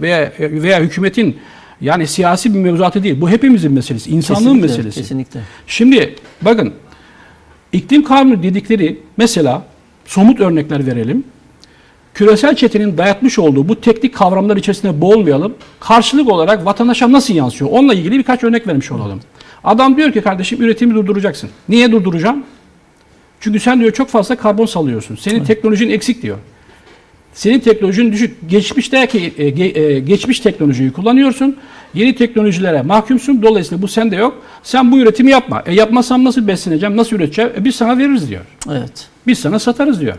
veya veya hükümetin yani siyasi bir mevzuatı değil. Bu hepimizin meselesi, insanlığın Kesinlikle, meselesi. Kesinlikle. Şimdi bakın iklim kanunu dedikleri mesela somut örnekler verelim. Küresel çetenin dayatmış olduğu bu teknik kavramlar içerisinde boğulmayalım. Karşılık olarak vatandaşa nasıl yansıyor? Onunla ilgili birkaç örnek vermiş olalım. Adam diyor ki kardeşim üretimi durduracaksın. Niye durduracağım? Çünkü sen diyor çok fazla karbon salıyorsun. Senin teknolojin eksik diyor. Senin teknolojin düşük. Geçmişteki e, e, geçmiş teknolojiyi kullanıyorsun. Yeni teknolojilere mahkumsun. Dolayısıyla bu sende yok. Sen bu üretimi yapma. E yapmazsam nasıl besleneceğim? Nasıl üreteceğim? E biz sana veririz diyor. Evet. Biz sana satarız diyor.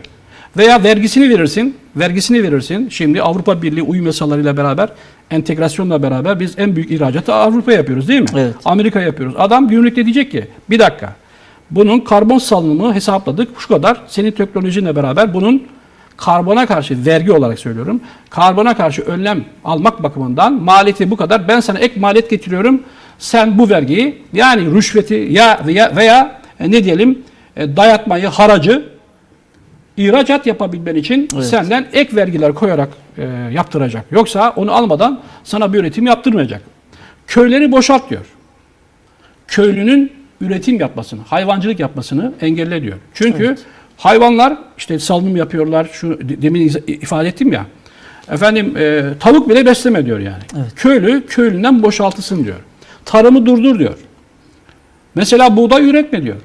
Veya vergisini verirsin. Vergisini verirsin. Şimdi Avrupa Birliği uyum yasalarıyla beraber entegrasyonla beraber biz en büyük ihracatı Avrupa yapıyoruz değil mi? Evet. Amerika yapıyoruz. Adam gümrükte diyecek ki bir dakika. Bunun karbon salınımı hesapladık şu kadar. Senin teknolojinle beraber bunun karbona karşı vergi olarak söylüyorum. Karbona karşı önlem almak bakımından maliyeti bu kadar. Ben sana ek maliyet getiriyorum. Sen bu vergiyi yani rüşveti ya veya, veya e, ne diyelim e, dayatmayı, haracı ihracat yapabilmen için Evet. senden ek vergiler koyarak e, yaptıracak. Yoksa onu almadan sana bir üretim yaptırmayacak. Köyleri boşalt diyor. Köylünün üretim yapmasını, hayvancılık yapmasını engelle diyor. Çünkü hayvanlar işte salınım yapıyorlar. Şu demin ifade ettim ya. Efendim e, tavuk bile besleme diyor yani. Evet. Köylü köylünden boşaltılsın diyor. Tarımı durdur diyor. Mesela buğday üretme diyor.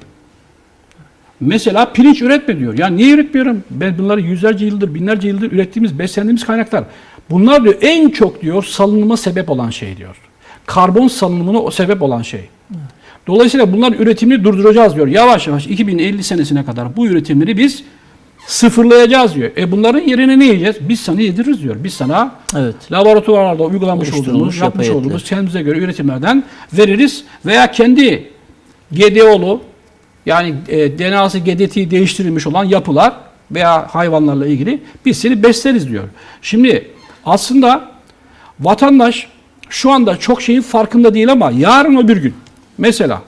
Mesela pirinç üretme diyor. Ya niye üretmiyorum? Ben bunları yüzlerce yıldır, binlerce yıldır ürettiğimiz, beslendiğimiz kaynaklar. Bunlar diyor en çok diyor salınıma sebep olan şey diyor. Karbon salınımına o sebep olan şey. Dolayısıyla bunların üretimini durduracağız diyor. Yavaş yavaş 2050 senesine kadar bu üretimleri biz sıfırlayacağız diyor. E bunların yerine ne yiyeceğiz? Biz sana yediririz diyor. Biz sana Evet. laboratuvarlarda Oluşturulmuş olduğumuz, yapmış olduğumuz kendimize göre üretimlerden veririz veya kendi GDO'lu yani e, DNA'sı genetiği değiştirilmiş olan yapılar veya hayvanlarla ilgili biz seni besleriz diyor. Şimdi aslında vatandaş şu anda çok şeyin farkında değil ama yarın öbür gün mesela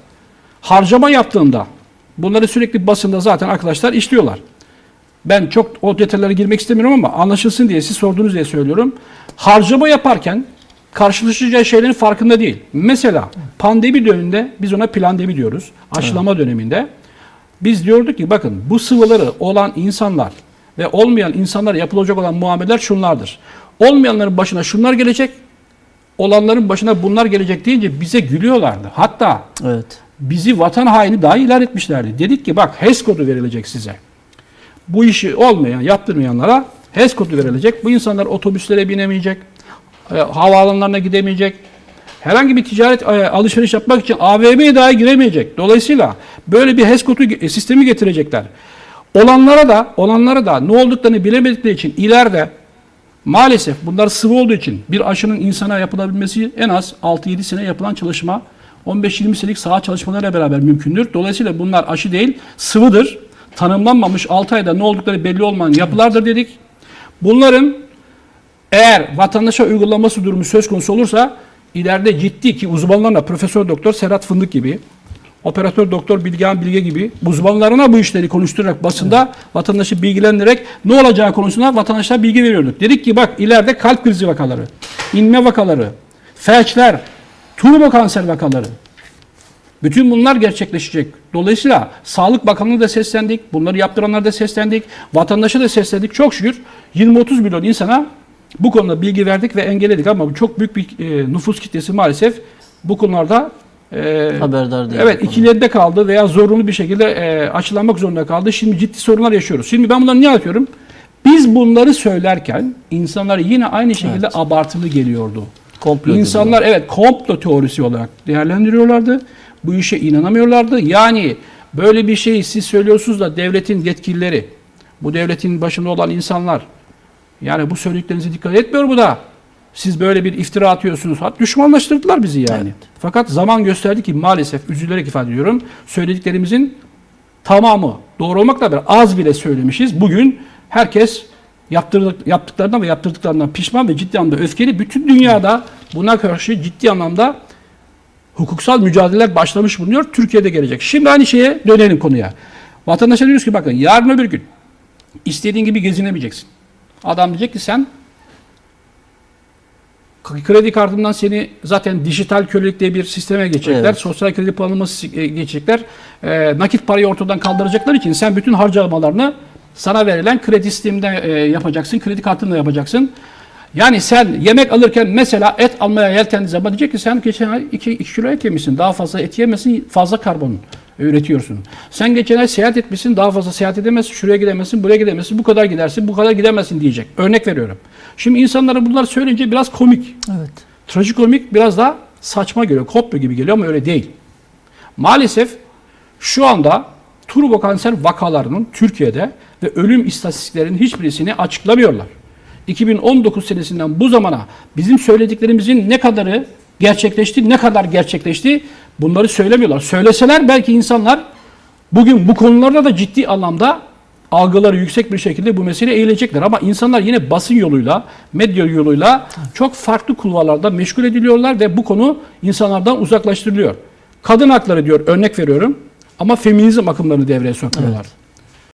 harcama yaptığında bunları sürekli basında zaten arkadaşlar işliyorlar. Ben çok o detaylara girmek istemiyorum ama anlaşılsın diye siz sorduğunuz diye söylüyorum. Harcama yaparken karşılaşacağı şeylerin farkında değil. Mesela pandemi döneminde biz ona plandemi diyoruz. Aşılama döneminde. Biz diyorduk ki bakın bu sıvıları olan insanlar ve olmayan insanlara yapılacak olan muameleler şunlardır. Olmayanların başına şunlar gelecek, olanların başına bunlar gelecek deyince bize gülüyorlardı. Hatta Evet. bizi vatan haini daha ilan etmişlerdi. Dedik ki bak HES kodu verilecek size. Bu işi olmayan, yaptırmayanlara HES kodu verilecek. Bu insanlar otobüslere binemeyecek, e, havaalanlarına gidemeyecek. Herhangi bir ticaret e, alışveriş yapmak için AVM'ye dahi giremeyecek. Dolayısıyla böyle bir HES kodu e, sistemi getirecekler. Olanlara da olanlara da ne olduklarını bilemedikleri için ileride maalesef bunlar sıvı olduğu için bir aşının insana yapılabilmesi en az 6-7 sene yapılan çalışma 15-20 senelik saha çalışmalarıyla beraber mümkündür. Dolayısıyla bunlar aşı değil sıvıdır. Tanımlanmamış 6 ayda ne oldukları belli olmayan yapılardır dedik. Bunların eğer vatandaşa uygulaması durumu söz konusu olursa ileride ciddi ki uzmanlarına Profesör Doktor Serhat Fındık gibi Operatör Doktor Bilgehan Bilge gibi uzmanlarına bu işleri konuşturarak basında vatandaşı bilgilendirerek ne olacağı konusunda vatandaşlara bilgi veriyorduk. Dedik ki bak ileride kalp krizi vakaları, inme vakaları, felçler, turbo kanser vakaları bütün bunlar gerçekleşecek. Dolayısıyla Sağlık Bakanlığı'na da seslendik. Bunları yaptıranlara da seslendik. Vatandaşa da seslendik. Çok şükür 20-30 milyon insana bu konuda bilgi verdik ve engelledik ama çok büyük bir e, nüfus kitlesi maalesef bu konularda e, Haberdar değil. Evet ikilerinde kaldı veya zorunlu bir şekilde e, açılanmak zorunda kaldı. Şimdi ciddi sorunlar yaşıyoruz. Şimdi ben bunları niye anlatıyorum? Biz bunları söylerken insanlar yine aynı şekilde Evet. abartılı geliyordu. Komplo İnsanlar evet komplo teorisi olarak değerlendiriyorlardı. Bu işe inanamıyorlardı. Yani böyle bir şeyi siz söylüyorsunuz da devletin yetkilileri, bu devletin başında olan insanlar yani bu söylediklerinize dikkat etmiyor bu da. Siz böyle bir iftira atıyorsunuz. Hat düşmanlaştırdılar bizi yani. Evet. Fakat zaman gösterdi ki maalesef üzülerek ifade ediyorum. Söylediklerimizin tamamı doğru olmakla beraber az bile söylemişiz. Bugün herkes yaptırdık, yaptıklarından ve yaptırdıklarından pişman ve ciddi anlamda öfkeli. Bütün dünyada buna karşı ciddi anlamda hukuksal mücadeleler başlamış bulunuyor. Türkiye'de gelecek. Şimdi aynı şeye dönelim konuya. Vatandaşa diyoruz ki bakın yarın öbür gün istediğin gibi gezinemeyeceksin. Adam diyecek ki sen Kredi kartından seni zaten dijital kölelik diye bir sisteme geçecekler. Evet. Sosyal kredi planlaması e, geçecekler. E, nakit parayı ortadan kaldıracaklar için sen bütün harcamalarını sana verilen kredi sisteminde e, yapacaksın. Kredi kartınla yapacaksın. Yani sen yemek alırken mesela et almaya yeltendiği zaman diyecek ki sen geçen ay 2 kilo et yemişsin. Daha fazla et yemesin fazla karbon üretiyorsun. Sen geçen ay seyahat etmişsin daha fazla seyahat edemezsin. Şuraya gidemezsin buraya gidemezsin bu kadar gidersin bu kadar gidemezsin diyecek. Örnek veriyorum. Şimdi insanlara bunlar söyleyince biraz komik. Evet. Trajikomik biraz da saçma geliyor. Kopya gibi geliyor ama öyle değil. Maalesef şu anda turbo kanser vakalarının Türkiye'de ve ölüm istatistiklerinin hiçbirisini açıklamıyorlar. 2019 senesinden bu zamana bizim söylediklerimizin ne kadarı gerçekleşti, ne kadar gerçekleşti bunları söylemiyorlar. Söyleseler belki insanlar bugün bu konularda da ciddi anlamda algıları yüksek bir şekilde bu mesele eğilecekler. Ama insanlar yine basın yoluyla, medya yoluyla çok farklı kulvarlarda meşgul ediliyorlar ve bu konu insanlardan uzaklaştırılıyor. Kadın hakları diyor örnek veriyorum ama feminizm akımlarını devreye sokuyorlar.